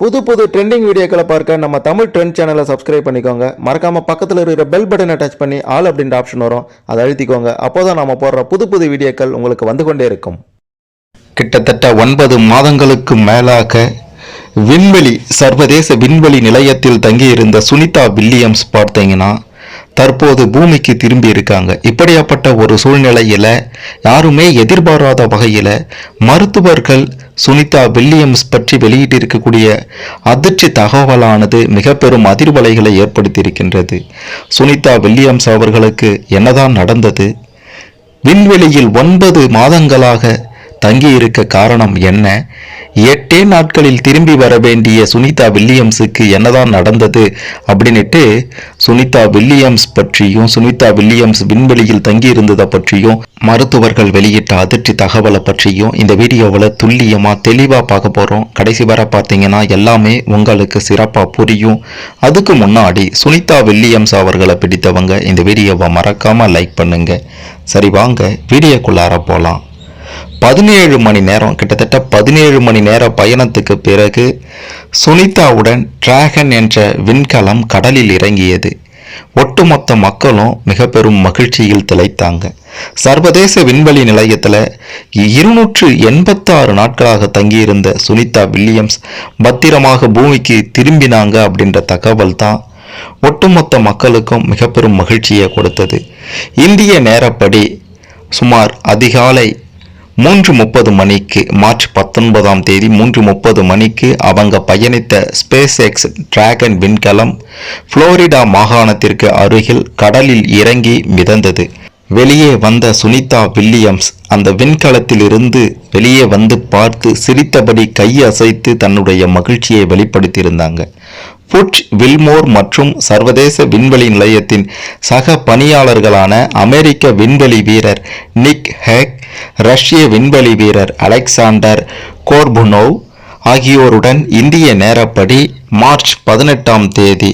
புது புது ட்ரெண்டிங் வீடியோக்களை பார்க்க நம்ம தமிழ் ட்ரெண்ட் சேனலை சப்ஸ்கிரைப் பண்ணிக்கோங்க. மறக்காமல் பக்கத்தில் இருக்கிற பெல் பட்டனை டச் பண்ணி ஆல் அப்படின்ற ஆப்ஷன் வரும். அதை அழுத்திக்கோங்க. அப்போதான் நம்ம போடுற புது புது வீடியோக்கள் உங்களுக்கு வந்து கொண்டே இருக்கும். கிட்டத்தட்ட ஒன்பது மாதங்களுக்கு மேலாக விண்வெளி சர்வதேச விண்வெளி நிலையத்தில் தங்கியிருந்த சுனிதா வில்லியம்ஸ் பார்த்தீங்கன்னா தற்போது பூமிக்கு திரும்பி இருக்காங்க இப்படியாப்பட்ட ஒரு சூழ்நிலையில் யாருமே எதிர்பாராத வகையில் மருத்துவர்கள் சுனிதா வில்லியம்ஸ் பற்றி வெளியிட்டிருக்கக்கூடிய அதிர்ச்சி தகவலானது மிக பெரும் அதிர்வலைகளை ஏற்படுத்தியிருக்கின்றது. சுனிதா வில்லியம்ஸ் அவர்களுக்கு என்னதான் நடந்தது? விண்வெளியில் ஒன்பது மாதங்களாக தங்கியிருக்க காரணம் என்ன? எட்டே நாட்களில் திரும்பி வர வேண்டிய சுனிதா வில்லியம்ஸுக்கு என்னதான் நடந்தது அப்படின்னுட்டு சுனிதா வில்லியம்ஸ் பற்றியும் சுனிதா வில்லியம்ஸ் விண்வெளியில் தங்கியிருந்ததை பற்றியும் மருத்துவர்கள் வெளியிட்ட அதிர்ச்சி தகவலை பற்றியும் இந்த வீடியோவில் துல்லியமாக தெளிவாக பார்க்க போகிறோம் கடைசி வரை பார்த்தீங்கன்னா எல்லாமே உங்களுக்கு சிறப்பாக புரியும். அதுக்கு முன்னாடி சுனிதா வில்லியம்ஸ் அவர்களை பிடித்தவங்க இந்த வீடியோவை மறக்காமல் லைக் பண்ணுங்கள் சரி வாங்க வீடியோக்குள்ளார போகலாம் பதினேழு மணி நேரம் கிட்டத்தட்ட பதினேழு மணி நேர பயணத்துக்கு பிறகு சுனிதாவுடன் டிராகன் என்ற விண்கலம் கடலில் இறங்கியது. ஒட்டுமொத்த மக்களும் மிக பெரும் மகிழ்ச்சியில் திளைத்தாங்க. சர்வதேச விண்வெளி நிலையத்தில் இருநூற்று எண்பத்தாறு நாட்களாக தங்கியிருந்த சுனிதா வில்லியம்ஸ் பத்திரமாக பூமிக்கு திரும்பினாங்க அப்படின்ற தகவல் தான் ஒட்டுமொத்த மக்களுக்கும் மிக பெரும் மகிழ்ச்சியை கொடுத்தது. இந்திய நேரப்படி சுமார் அதிகாலை மூன்று முப்பது மணிக்கு மார்ச் பத்தொன்பதாம் தேதி மூன்று முப்பது மணிக்கு அவங்க பயணித்த ஸ்பேஸ் எக்ஸ் டிராகன் விண்கலம் புளோரிடா மாகாணத்திற்கு அருகில் கடலில் இறங்கி மிதந்தது. வெளியே வந்த சுனிதா வில்லியம்ஸ் அந்த விண்கலத்திலிருந்து வெளியே வந்து பார்த்து சிரித்தபடி கை அசைத்து தன்னுடைய மகிழ்ச்சியை வெளிப்படுத்தியிருந்தாங்க. புட்ச் வில்மோர் மற்றும் சர்வதேச விண்வெளி நிலையத்தின் சக பணியாளர்களான அமெரிக்க விண்வெளி வீரர் நிக் ஹேக் ரஷ்ய விண்வெளி வீரர் அலெக்சாண்டர் கோர்புனோவ் ஆகியோருடன் இந்திய நேரப்படி மார்ச் பதினெட்டாம் தேதி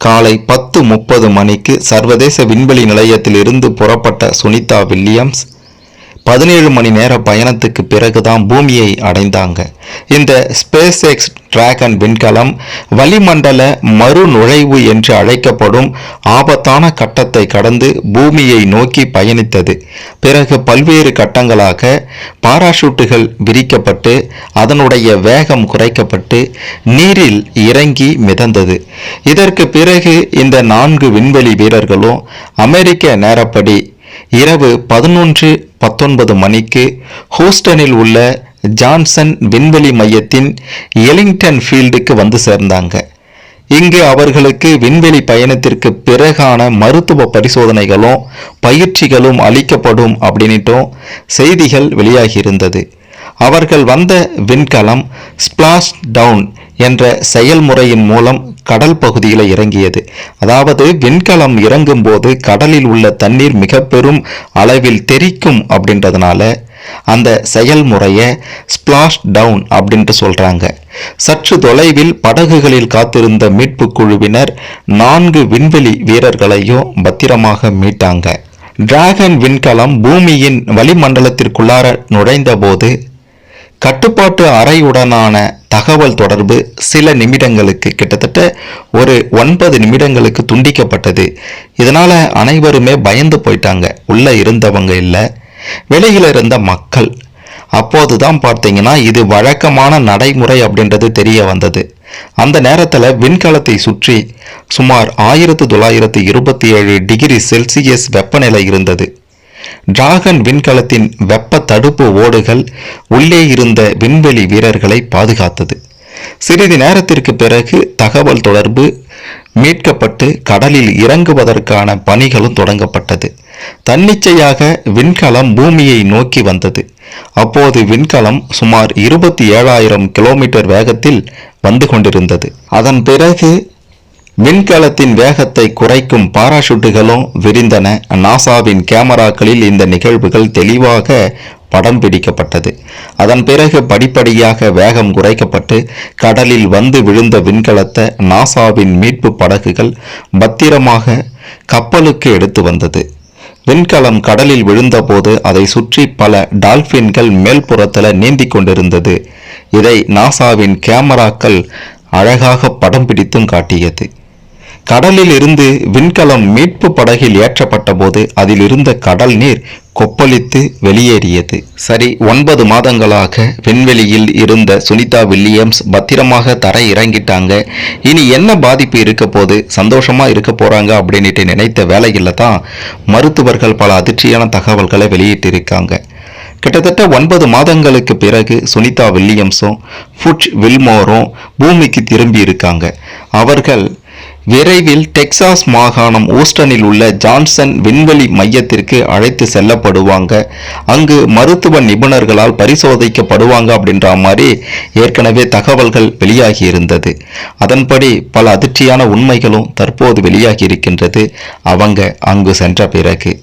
காலை பத்து முப்பது மணிக்கு சர்வதேச விண்வெளி நிலையத்திலிருந்து புறப்பட்ட சுனிதா வில்லியம்ஸ் பதினேழு மணி நேர பயணத்துக்கு பிறகுதான் பூமியை அடைந்தாங்க. இந்த ஸ்பேஸ் எக்ஸ் டிராகன் விண்கலம் வளிமண்டல மறுநுழைவு என்று அழைக்கப்படும் ஆபத்தான கட்டத்தை கடந்து பூமியை நோக்கி பயணித்தது. பிறகு பல்வேறு கட்டங்களாக பாராசூட்டுகள் விரிக்கப்பட்டு அதனுடைய வேகம் குறைக்கப்பட்டு நீரில் இறங்கி மிதந்தது. இதற்கு பிறகு இந்த நான்கு விண்வெளி வீரர்களும் அமெரிக்க நேரப்படி இரவு பதினொன்று பத்தொன்பது மணிக்கு ஹூஸ்டனில் உள்ள ஜான்சன் விண்வெளி மையத்தின் எலிங்டன் ஃபீல்டுக்கு வந்து சேர்ந்தாங்க. இங்கு அவர்களுக்கு விண்வெளி பயணத்திற்கு பிறகான மருத்துவ பரிசோதனைகளும் பயிற்சிகளும் அளிக்கப்படும் அப்படின்னுட்டும் செய்திகள் வெளியாகியிருந்தது அவர்கள் வந்த விண்கலம் ஸ்பிளாஷ் டவுன் என்ற செயல்முறையின் மூலம் கடல் பகுதியில் இறங்கியது. அதாவது விண்கலம் இறங்கும் போது கடலில் உள்ள தண்ணீர் மிக பெரும் அளவில் தெரிக்கும் அப்படின்றதுனால அந்த செயல்முறையை ஸ்பிளாஷ் டவுன் அப்படின்ட்டு சொல்கிறாங்க சற்று தொலைவில் படகுகளில் காத்திருந்த மீட்பு குழுவினர் நான்கு விண்வெளி வீரர்களையும் பத்திரமாக மீட்டாங்க. டிராகன் விண்கலம் பூமியின் வளிமண்டலத்திற்குள்ளார நுழைந்தபோது கட்டுப்பாட்டு அறையுடனான தகவல் தொடர்பு சில நிமிடங்களுக்கு கிட்டத்தட்ட ஒரு ஒன்பது நிமிடங்களுக்கு துண்டிக்கப்பட்டது. இதனால் அனைவருமே பயந்து போயிட்டாங்க. உள்ளே இருந்தவங்க இல்லை. வெளியில் இருந்த மக்கள். அப்போதுதான் பார்த்தீங்கன்னா இது வழக்கமான நடைமுறை அப்படின்றது தெரிய வந்தது. அந்த நேரத்தில் விண்கலத்தை சுற்றி சுமார் ஆயிரத்து தொள்ளாயிரத்து இருபத்தி ஏழு டிகிரி செல்சியஸ் வெப்பநிலை இருந்தது. டிராகன் விண்கலத்தின் வெப்ப தடுப்பு ஓடுகள் உள்ளே இருந்த விண்வெளி வீரர்களை பாதுகாத்தது. சிறிது நேரத்திற்கு பிறகு தகவல் தொடர்பு மீட்கப்பட்டு கடலில் இறங்குவதற்கான பணிகளும் தொடங்கப்பட்டது. தன்னிச்சையாக விண்கலம் பூமியை நோக்கி வந்தது. அப்போது விண்கலம் சுமார் இருபத்தி ஏழாயிரம் கிலோமீட்டர் வேகத்தில் வந்து கொண்டிருந்தது. அதன் பிறகு விண்கலத்தின் வேகத்தை குறைக்கும் பாராசூட்டுகளும் விரிந்தன. நாசாவின் கேமராக்களில் இந்த நிகழ்வுகள் தெளிவாக படம் பிடிக்கப்பட்டது. அதன் பிறகு படிப்படியாக வேகம் குறைக்கப்பட்டு கடலில் வந்து விழுந்த விண்கலத்தை நாசாவின் மீட்பு படகுகள் பத்திரமாக கப்பலுக்கு எடுத்து வந்தது. விண்கலம் கடலில் விழுந்தபோது அதை சுற்றி பல டால்பின்கள் மேல்புறத்தில் நீந்தி கொண்டிருந்தது. இதை நாசாவின் கேமராக்கள் அழகாக படம் பிடித்தும் காட்டியது. கடலில் இருந்து விண்கலம் மீட்பு படகில் ஏற்றப்பட்ட போது அதில் இருந்த கடல் நீர் கொப்பளித்து வெளியேறியது. சரி ஒன்பது மாதங்களாக விண்வெளியில் இருந்த சுனிதா வில்லியம்ஸ் பத்திரமாக தரை இறங்கிட்டாங்க இனி என்ன பாதிப்பு இருக்க போது சந்தோஷமா இருக்க போறாங்க அப்படின்னுட்டு நினைத்த வேலையில் தான் மருத்துவர்கள் பல அதிர்ச்சியான தகவல்களை வெளியிட்டிருக்காங்க. கிட்டத்தட்ட ஒன்பது மாதங்களுக்கு பிறகு சுனிதா வில்லியம்ஸும் ஃபுட்ச் வில்மோரும் பூமிக்கு திரும்பி இருக்காங்க. அவர்கள் விரைவில் டெக்சாஸ் மாகாணம் ஊஸ்டனில் உள்ள ஜான்சன் விண்வெளி மையத்திற்கு அழைத்து செல்லப்படுவாங்க. அங்கு மருத்துவ நிபுணர்களால் பரிசோதிக்கப்படுவாங்க அப்படின்ற மாதிரி ஏற்கனவே தகவல்கள் வெளியாகி இருந்தது. அதன்படி பல அதிர்ச்சியான உண்மைகளும் தற்போது வெளியாகி இருக்கின்றது. அவங்க அங்கு சென்ற பிறகு.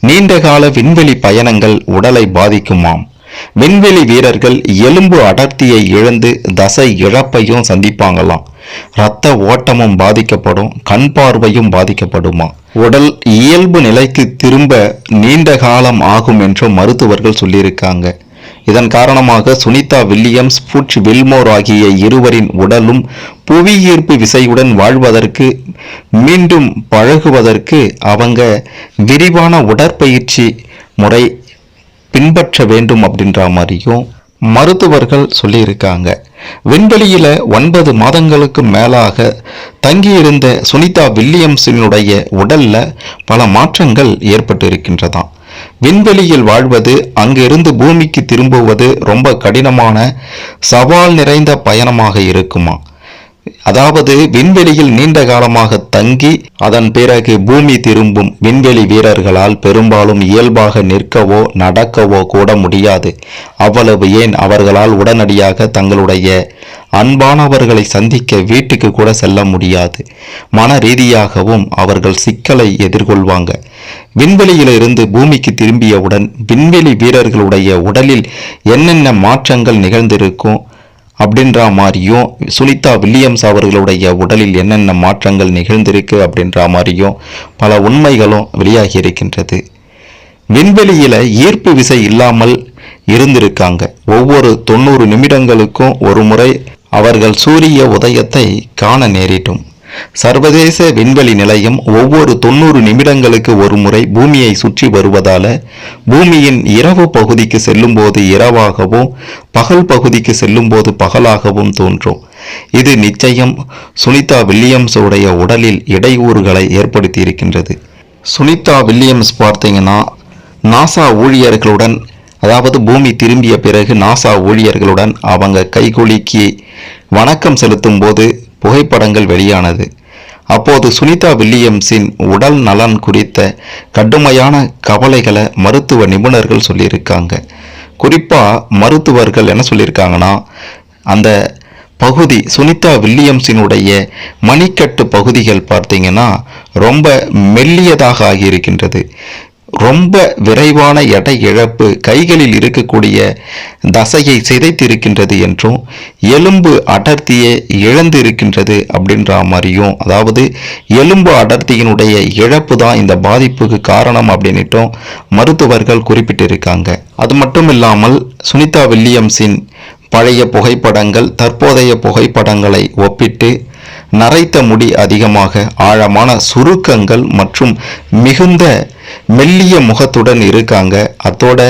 நீண்டகால விண்வெளி பயணங்கள் உடலை பாதிக்குமாம். விண்வெளி வீரர்கள் எலும்பு அடர்த்தியை இழந்து தசை இழப்பையும் சந்திப்பாங்களாம். இரத்த ஓட்டமும் பாதிக்கப்படும் கண் பார்வையும் பாதிக்கப்படுமா? உடல் இயல்பு நிலைக்கு திரும்ப நீண்ட காலம் ஆகும் என்றும் மருத்துவர்கள் சொல்லியிருக்காங்க. இதன் காரணமாக சுனிதா வில்லியம்ஸ் புட்ச் வில்மோர் ஆகிய இருவரின் உடலும் புவியீர்ப்பு விசையுடன் வாழ்வதற்கு மீண்டும் பழகுவதற்கு அவங்க விரிவான உடற்பயிற்சி முறை பின்பற்ற வேண்டும் அப்படின்ற மாதிரியும் மருத்துவர்கள் சொல்லியிருக்காங்க. விண்வெளியில் ஒன்பது மாதங்களுக்கு மேலாக தங்கியிருந்த சுனிதா வில்லியம்ஸினுடைய உடல்ல பல மாற்றங்கள் ஏற்பட்டு இருக்கின்றதாம் விண்வெளியில் வாழ்வது அங்கிருந்து பூமிக்கு திரும்புவது ரொம்ப கடினமான சவால் நிறைந்த பயணமாக இருக்குமா அதாவது விண்வெளியில் நீண்ட காலமாக தங்கி அதன் பிறகு பூமி திரும்பும் விண்வெளி வீரர்களால் பெரும்பாலும் இயல்பாக நிற்கவோ நடக்கவோ கூட முடியாது. அவ்வளவு ஏன் அவர்களால் உடனடியாக தங்களுடைய அன்பானவர்களை சந்திக்க வீட்டுக்கு கூட செல்ல முடியாது. மன ரீதியாகவும் அவர்கள் சிக்கலை எதிர்கொள்வாங்க. விண்வெளியிலிருந்து பூமிக்கு திரும்பியவுடன் விண்வெளி வீரர்களுடைய உடலில் என்னென்ன மாற்றங்கள் நிகழ்ந்திருக்கும் அப்படின்ற மாதிரியும் சுனிதா வில்லியம்ஸ் அவர்களுடைய உடலில் என்னென்ன மாற்றங்கள் நிகழ்ந்திருக்கு அப்படின்ற மாதிரியும் பல உண்மைகளும் வெளியாகி இருக்கின்றது. விண்வெளியில ஈர்ப்பு விசை இல்லாமல் இருந்திருக்காங்க. ஒவ்வொரு தொண்ணூறு நிமிடங்களுக்கும் ஒரு முறை அவர்கள் சூரிய உதயத்தை காண நேரிட்டும் சர்வதேச விண்வெளி நிலையம் ஒவ்வொரு தொண்ணூறு நிமிடங்களுக்கு ஒரு முறை பூமியை சுற்றி வருவதால பூமியின் இரவு பகுதிக்கு செல்லும்போது இரவாகவும் பகல் பகுதிக்கு செல்லும்போது பகலாகவும் தோன்றும். இது நிச்சயம் சுனிதா வில்லியம்ஸ் உடைய உடலில் இடையூறுகளை ஏற்படுத்தி இருக்கின்றது சுனிதா வில்லியம்ஸ் பார்த்தீங்கன்னா நாசா ஊழியர்களுடன் அதாவது பூமி திரும்பிய பிறகு நாசா ஊழியர்களுடன் அவங்க கைகுலுக்கி வணக்கம் செலுத்தும் போது புகைப்படங்கள் வெளியானது. அப்போது சுனிதா வில்லியம்ஸின் உடல் நலன் குறித்த கடுமையான கவலைகளை மருத்துவ நிபுணர்கள் சொல்லியிருக்காங்க. குறிப்பாக மருத்துவர்கள் என்ன சொல்லியிருக்காங்கன்னா அந்த பகுதி சுனிதா வில்லியம்ஸினுடைய மணிக்கட்டு பகுதிகள் பார்த்தீங்கன்னா ரொம்ப மெல்லியதாக ஆகியிருக்கின்றது. ரொம்ப விரைவான எடை இழப்பு கைகளில் இருக்கக்கூடிய தசையை சிதைத்திருக்கின்றது என்றும் எலும்பு அடர்த்தியை இழந்து இருக்கின்றது அப்படின்ற மாதிரியும் அதாவது எலும்பு அடர்த்தியினுடைய இழப்பு தான் இந்த பாதிப்புக்கு காரணம் அப்படின்னுட்டும் மருத்துவர்கள் குறிப்பிட்டிருக்காங்க. அது மட்டும் இல்லாமல் சுனிதா வில்லியம்ஸின் பழைய புகைப்படங்கள் தற்போதைய புகைப்படங்களை ஒப்பிட்டு நரைத்த முடி அதிகமாக ஆழமான சுருக்கங்கள் மற்றும் மிகுந்த மெல்லிய முகத்துடன் இருக்காங்க. அதோட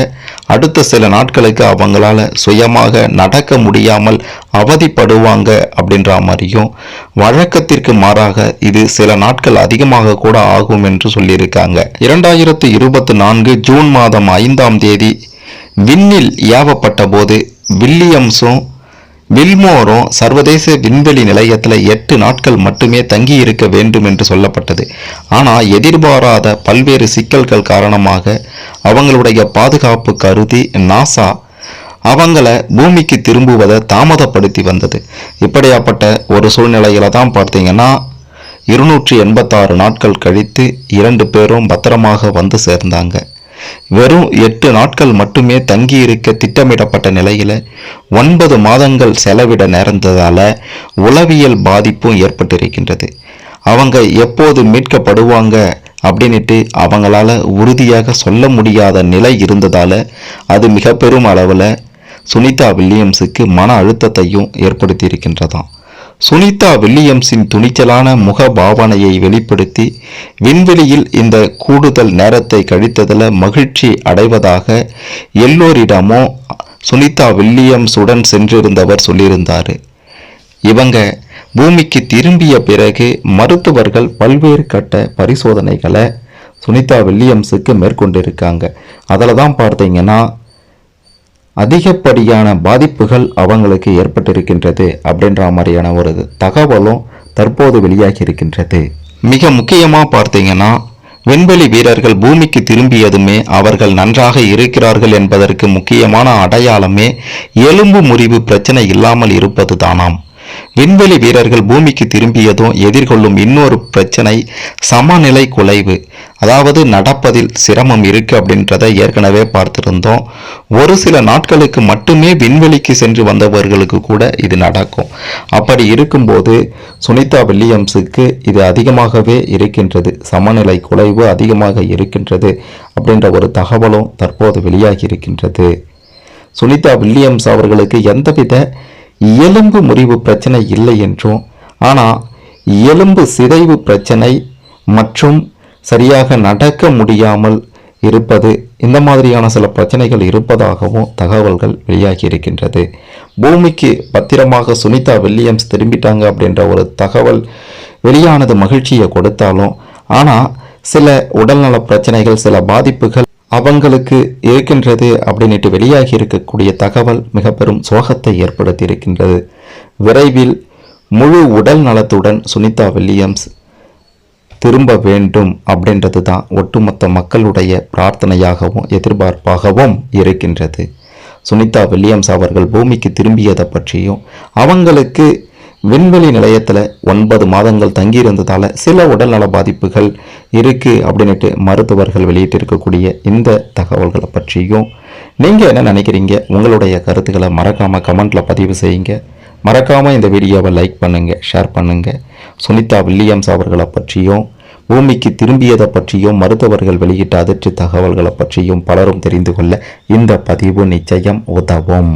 அடுத்த சில நாட்களுக்கு அவங்களால சுயமாக நடக்க முடியாமல் அவதிப்படுவாங்க அப்படின்ற மாதிரியும் வழக்கத்திற்கு மாறாக இது சில நாட்கள் அதிகமாக கூட ஆகும் என்று சொல்லியிருக்காங்க. இரண்டாயிரத்து இருபத்தி நான்கு ஜூன் மாதம் ஐந்தாம் தேதி விண்ணில் ஏவப்பட்ட போது வில்லியம்ஸும் வில்மோரும் சர்வதேச விண்வெளி நிலையத்தில் எட்டு நாட்கள் மட்டுமே தங்கி இருக்க வேண்டும் என்று சொல்லப்பட்டது. ஆனால் எதிர்பாராத பல்வேறு சிக்கல்கள் காரணமாக அவங்களுடைய பாதுகாப்பு கருதி நாசா அவங்கள பூமிக்கு திரும்புவதை தாமதப்படுத்தி வந்தது. இப்படியாப்பட்ட ஒரு சூழ்நிலையில தான் பார்த்தீங்கன்னா இருநூற்றி எண்பத்தாறு நாட்கள் கழித்து இரண்டு பேரும் பத்திரமாக வந்து சேர்ந்தாங்க. வெறும் எட்டு நாட்கள் மட்டுமே தங்கியிருக்க திட்டமிடப்பட்ட நிலையில ஒன்பது மாதங்கள் செலவிட நேர்ந்ததால் உளவியல் பாதிப்பும் ஏற்பட்டிருக்கின்றது. அவங்க எப்போது மீட்கப்படுவாங்க அப்படின்ட்டு அவங்களால உறுதியாக சொல்ல முடியாத நிலை இருந்ததால அது மிக பெரும் அளவில் சுனிதா வில்லியம்ஸுக்கு மன அழுத்தத்தையும் ஏற்படுத்தி இருக்கின்றதாம் சுனிதா வில்லியம்ஸின் துணிச்சலான முக பாவனையை வெளிப்படுத்தி விண்வெளியில் இந்த கூடுதல் நேரத்தை கழித்ததில் மகிழ்ச்சி அடைவதாக எல்லோரிடமும் சுனிதா வில்லியம்ஸுடன் சென்றிருந்தவர் சொல்லியிருந்தார். இவங்க பூமிக்கு திரும்பிய பிறகு மருத்துவர்கள் பல்வேறு கட்ட பரிசோதனைகளை சுனிதா வில்லியம்ஸுக்கு மேற்கொண்டிருக்காங்க. அதில் தான் பார்த்தீங்கன்னா அதிகப்படியான பாதிப்புகள் அவங்களுக்கு ஏற்பட்டிருக்கின்றது அப்படின்ற மாதிரியான ஒரு தகவலும் தற்போது வெளியாகி இருக்கின்றது மிக முக்கியமாக பார்த்தீங்கன்னா விண்வெளி வீரர்கள் பூமிக்கு திரும்பியதுமே அவர்கள் நன்றாக இருக்கிறார்கள் என்பதற்கு முக்கியமான அடையாளமே எலும்பு முறிவு பிரச்சனை இல்லாமல் இருப்பது தானாம் விண்வெளி வீரர்கள் பூமிக்கு திரும்பியதும் எதிர்கொள்ளும் இன்னொரு பிரச்சனை சமநிலை குலைவு. அதாவது நடப்பதில் சிரமம் இருக்கு அப்படின்றத ஏற்கனவே பார்த்துருந்தோம். ஒரு சில நாட்களுக்கு மட்டுமே விண்வெளிக்கு சென்று வந்தவர்களுக்கு கூட இது நடக்கும். அப்படி இருக்கும்போது சுனிதா வில்லியம்ஸுக்கு இது அதிகமாகவே இருக்கின்றது. சமநிலை குலைவு அதிகமாக இருக்கின்றது அப்படின்ற ஒரு தகவலும் தற்போது வெளியாகி இருக்கின்றது. சுனிதா வில்லியம்ஸ் அவர்களுக்கு எந்தவித எலும்பு முறிவு பிரச்சனை இல்லை என்றும் ஆனால் எலும்பு சிதைவு பிரச்சனை மற்றும் சரியாக நடக்க முடியாமல் இருப்பது இந்த மாதிரியான சில பிரச்சனைகள் இருப்பதாகவும் தகவல்கள் வெளியாகி இருக்கின்றது. பூமிக்கு பத்திரமாக சுனிதா வில்லியம்ஸ் திரும்பிட்டாங்க அப்படின்ற ஒரு தகவல் வெளியானது மகிழ்ச்சியை கொடுத்தாலும் ஆனால் சில உடல்நல பிரச்சனைகள் சில பாதிப்புகள் அவங்களுக்கு இருக்கின்றது அப்படின்ட்டு வெளியாகி இருக்கக்கூடிய தகவல் மிக பெரும் சோகத்தை ஏற்படுத்தி இருக்கின்றது விரைவில் முழு உடல் நலத்துடன் சுனிதா வில்லியம்ஸ் திரும்ப வேண்டும் அப்படின்றது தான் ஒட்டுமொத்த மக்களுடைய பிரார்த்தனையாகவும் எதிர்பார்ப்பாகவும் இருக்கின்றது. சுனிதா வில்லியம்ஸ் அவர்கள் பூமிக்கு திரும்பியதை பற்றியும் அவங்களுக்கு விண்வெளி நிலையத்தில் ஒன்பது மாதங்கள் தங்கியிருந்ததால் சில உடல்நல பாதிப்புகள் இருக்குது அப்படின்ட்டு மருத்துவர்கள் வெளியிட்டிருக்கக்கூடிய இந்த தகவல்களை பற்றியும் நீங்கள் என்ன நினைக்கிறீங்க? உங்களுடைய கருத்துக்களை மறக்காமல் கமெண்ட்டில் பதிவு செய்யுங்க. மறக்காமல் இந்த வீடியோவை லைக் பண்ணுங்கள் ஷேர் பண்ணுங்கள் சுனிதா வில்லியம்ஸ் அவர்களை பற்றியும் பூமிக்கு திரும்பியதை பற்றியும் மருத்துவர்கள் வெளியிட்ட அதிர்ச்சி தகவல்களை பற்றியும் பலரும் தெரிந்து கொள்ள இந்த பதிவு நிச்சயம் உதவும்.